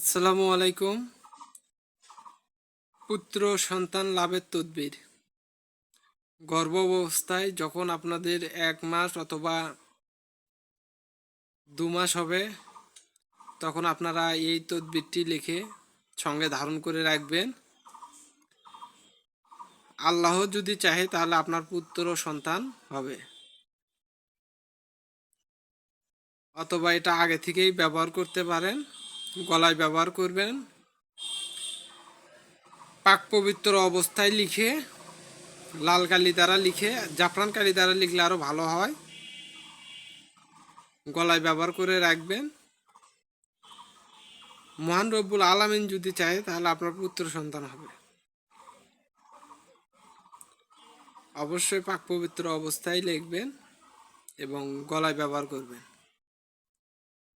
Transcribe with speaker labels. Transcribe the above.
Speaker 1: আসসালামু আলাইকুম। পুত্র সন্তান লাভের তদবির। গর্ভ অবস্থায় যখন আপনাদের এক মাস অথবা দু মাস হবে, তখন আপনারা এই তদবিরটি লিখে সঙ্গে ধারণ করে রাখবেন। আল্লাহ যদি চাহে তাহলে আপনার পুত্র সন্তান হবে। অথবা এটা আগে থেকেই ব্যবহার করতে পারেন। গলায় ব্যবহার করবেন। পাক পবিত্র অবস্থায় লিখে, লাল কালি দ্বারা লিখে, জাফরান কালি দ্বারা লিখলে আরও ভালো হয়। গলায় ব্যবহার করে রাখবেন। মহান রব্বুল আলামিন যদি চায়, তাহলে আপনার পুত্র সন্তান হবে। অবশ্যই পাক পবিত্র অবস্থায় লিখবেন এবং গলায় ব্যবহার করবেন।